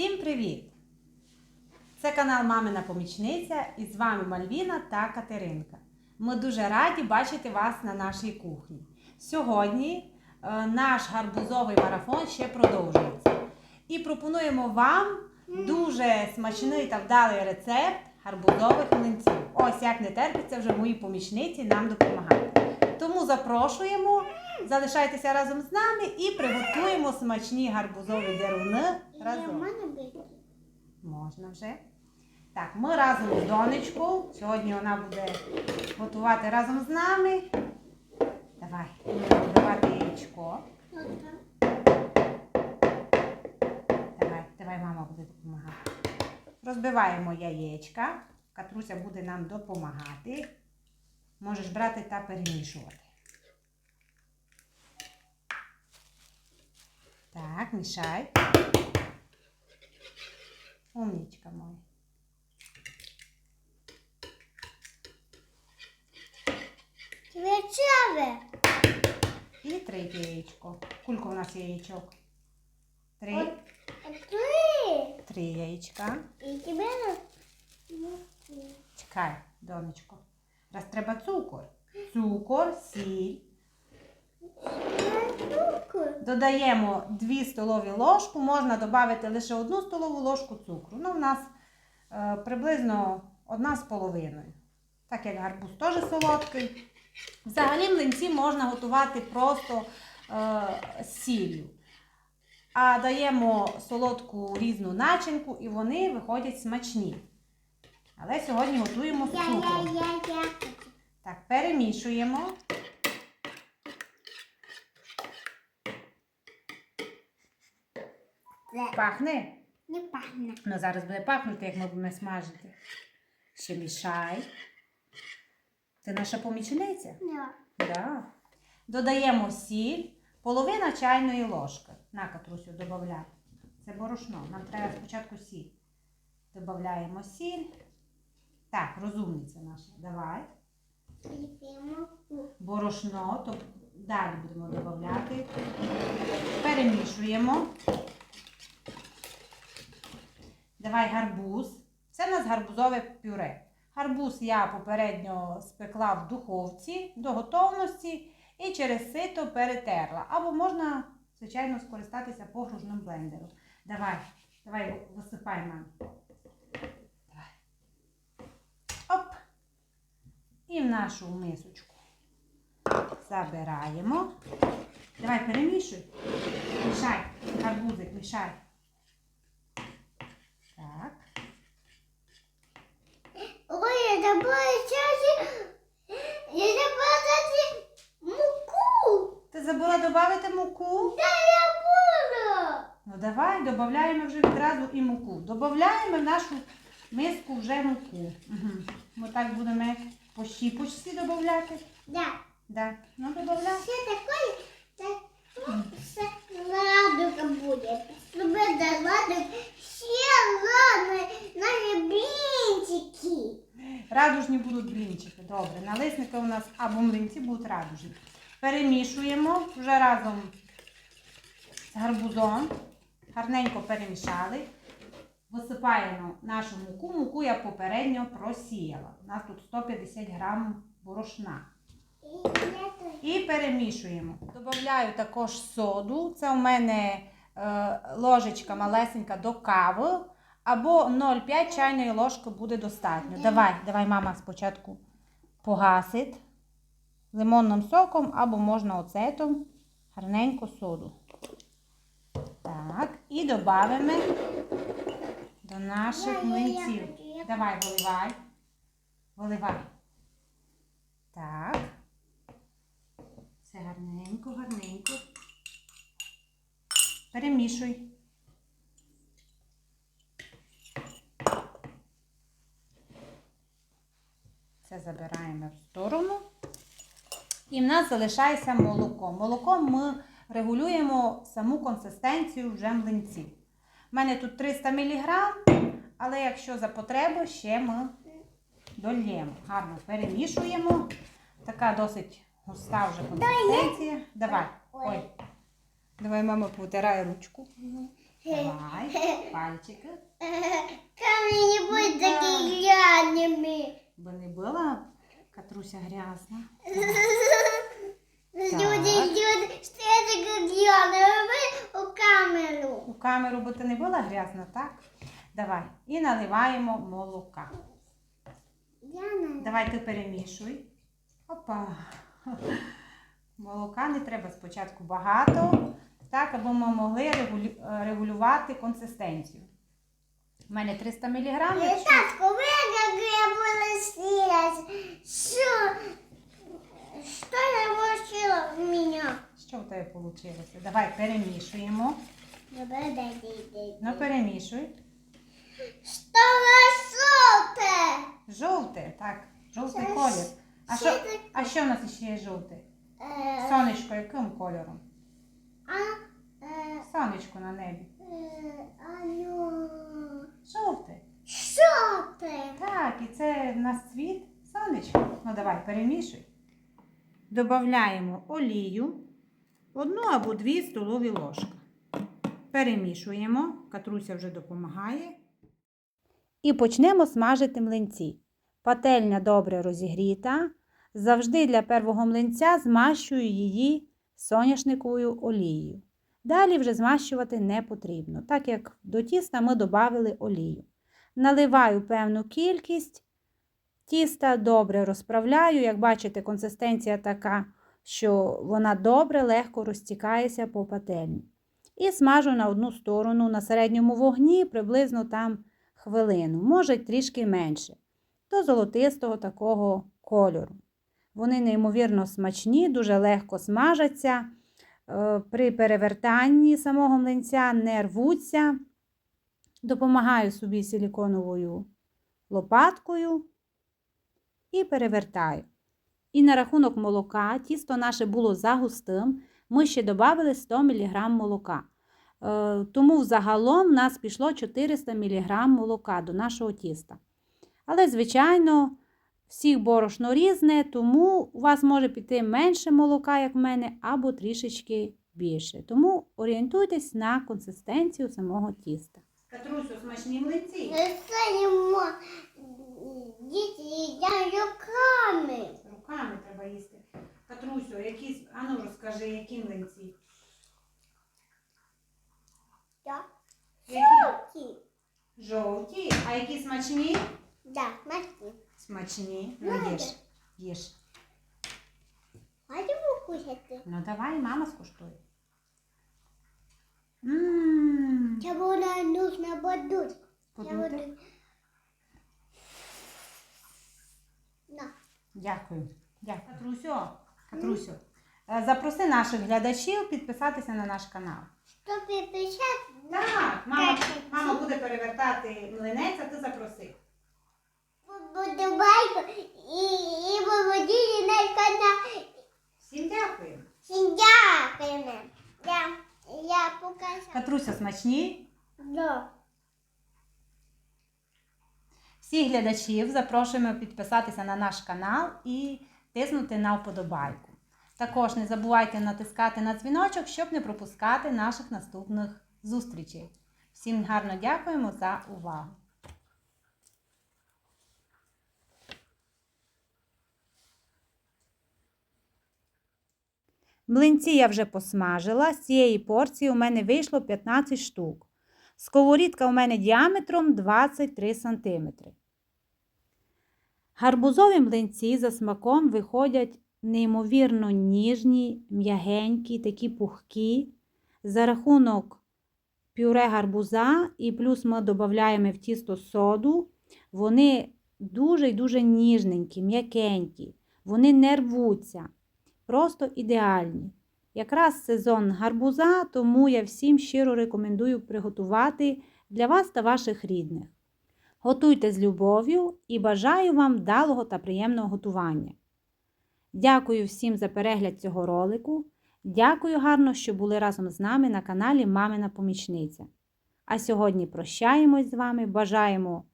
Всім привіт! Це канал Мамина Помічниця і з вами Мальвіна та Катеринка. Ми дуже раді бачити вас на нашій кухні. Сьогодні е, наш гарбузовий марафон ще продовжується. І пропонуємо вам дуже смачний та вдалий рецепт гарбузових млинців. Ось як не терпиться вже мої помічниці нам допомагати. Тому запрошуємо, залишайтеся разом з нами і приготуємо смачні гарбузові деруни разом. Можна вже. Так, ми разом з донечкою. Сьогодні вона буде готувати разом з нами. Давай, будемо вбивати яєчко. Давай, давай, мама буде допомагати. Розбиваємо яєчка. Катруся буде нам допомагати. Можеш брати та перемішувати. Так, мішай. Умнічка моя. Вечере. І третє яєчко. Кулько у нас яєчок? Три. Три. Три яєчка. І тебе Чекай, донечко. Раз треба цукор. Цукор, сіль. Додаємо 2 столові ложку. Можна додати лише одну столову ложку цукру. Ну, у нас е, приблизно одна з половиною. Так як гарбуз теж солодкий. Взагалі млинці можна готувати просто е, з сіллю. А даємо солодку різну начинку і вони виходять смачні. Але сьогодні готуємо з цукром. Так, перемішуємо. Пахне? не пахне. Ну, зараз буде пахнути, як ми будемо смажити. Ще мішай. Це наша помічниця? Не. Да. Додаємо сіль, половина чайної ложки. На катрусю додаємо. Це борошно. Нам треба спочатку сіль. Додаємо сіль. Так, розумниця наша. Давай. Борошно, то далі будемо додати. Перемішуємо. Давай гарбуз. Це у нас гарбузове пюре. Гарбуз я попередньо спекла в духовці до готовності і через сито перетерла. Або можна, звичайно, скористатися погружним блендером. Давай, давай висипай мам. Оп. І в нашу мисочку забираємо. Давай перемішуй. Мішай. Гарбузик, мішай. Так. Ой, я забула часі. Я забула дати муку. Ти забула додати муку? Та я буду. Ну давай, додаємо вже відразу і муку. Додаємо в нашу миску вже муку. Угу. Ми так будемо по щіпочці додати. Да. Да. Ну додай. Все такое, так, ну, все ладука буде. Любе да. Ще ладно, наші блінчики. Радужні будуть блінчики. Добре. Налисники у нас або млинці будуть радужні. Перемішуємо вже разом з гарбузом. Гарненько перемішали. Висипаємо нашу муку. Муку я попередньо просіяла. У нас тут 150 грам борошна. І перемішуємо. Добавляю також соду. Це у мене е, ложечка малесенька до кави. Або 0,5 чайної ложки буде достатньо. Давай, давай, мама спочатку погасить лимонним соком, або можна оцетом, гарненько соду. Так, і додаємо до наших млинців. Давай, виливай. Виливай. Так. Все гарненько, гарненько. Перемішуй. Це забираємо в сторону. І в нас залишається молоко. Молоком ми регулюємо саму консистенцію вже млинців. У мене тут 300 мг, але якщо за потребу, ще ми дольємо. Гарно перемішуємо. Така досить густа вже консистенція. Давай. Ой. Давай, мама, потирай ручку. Давай, пальчики. Камень не будет такими грязными. Бо не була Катруся грязна. Люди, люди, что это как грязно? Вы у камеру. У камеру, бо ти не була грязна, так? Давай. І наливаємо молока. Яна. Давай ти перемішуй. Опа. Молока не треба спочатку багато, так, аби ми могли регулю- е, регулювати консистенцію. У мене 300 мг. Якщо... Татко, вы вийшло? Давай перемішуємо. Давай, дай, дай, дай. Ну, перемішуй. Что желтое? Жовте, так, жовтий Це колір. ж- А ще що, таке. а що в нас ще є жовте? Э, Сонечко, яким кольором? А, э, Сонечко на небі. э, оно... Жовте. Желтое. Так, і це в нас цвіт сонечко. Ну давай, перемішуй. Додаємо олію, одну або дві столові ложки. Перемішуємо. Катруся вже допомагає. І почнемо смажити млинці. Пательня добре розігріта. Завжди для первого млинця змащую її соняшниковою олією. Далі вже змащувати не потрібно, так як до тіста ми додали олію. Наливаю певну кількість, тіста добре розправляю. Як бачите, консистенція така, що вона добре, легко розтікається по пательні. І смажу на одну сторону на середньому вогні приблизно там хвилину, може трішки менше, до золотистого такого кольору. Вони неймовірно смачні, дуже легко смажаться. Е, При перевертанні самого млинця не рвуться. Допомагаю собі силіконовою лопаткою і перевертаю. І на рахунок молока, тісто наше було загустим, ми ще додали 100 мг молока. Е, Тому взагалом в нас пішло 400 мг молока до нашого тіста. Але, звичайно, всіх борошно різне, тому у вас може піти менше молока, як в мене, або трішечки більше. Тому орієнтуйтесь на консистенцію самого тіста. Катрусю, смачні млинці. Дети едят руками. Руками треба їсти. Катрусю, якісь, ану розкажи, які млинці? Да. Які? Жовті, а які смачні? Да, смотри. Смачні. Ну, їж. Їж. Хотим кушать? Ну давай, мама скуштує. Ммм, Чего нам нужно подуть? Я подути. На. Дякую. Дякую. Катрусю, Катрусю, е, запроси наших глядачів підписатися на наш канал. Что перепечать? Так, мама, мама буде перевертати млинець, а ти запроси. Буду байку и, и на канал. Всім дякую. Синдяками. Я, я покажу. Катруся, смачні. Да. Всіх глядачів запрошуємо підписатися на наш канал і тиснути на вподобайку. Також не забувайте натискати на дзвіночок, щоб не пропускати наших наступних зустрічей. Всім гарно дякуємо за увагу! Млинці я вже посмажила. З цієї порції у мене вийшло 15 штук. Сковорідка у мене діаметром 23 см. Гарбузові млинці за смаком виходять неймовірно ніжні, м'ягенькі, такі пухкі. За рахунок пюре гарбуза і плюс ми додаємо в тісто соду. Вони дуже й дуже ніжненькі, м'якенькі. Вони не рвуться. Просто ідеальні. Якраз сезон гарбуза, тому я всім щиро рекомендую приготувати для вас та ваших рідних. Готуйте з любов'ю і бажаю вам вдалого та приємного готування. Дякую всім за перегляд цього ролику. Дякую гарно, що були разом з нами на каналі Мамина Помічниця. А сьогодні прощаємось з вами, бажаємо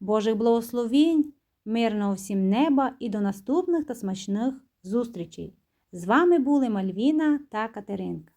Божих благословінь, мирного всім неба і до наступних та смачних зустрічей! З вами були Мальвіна та Катеринка.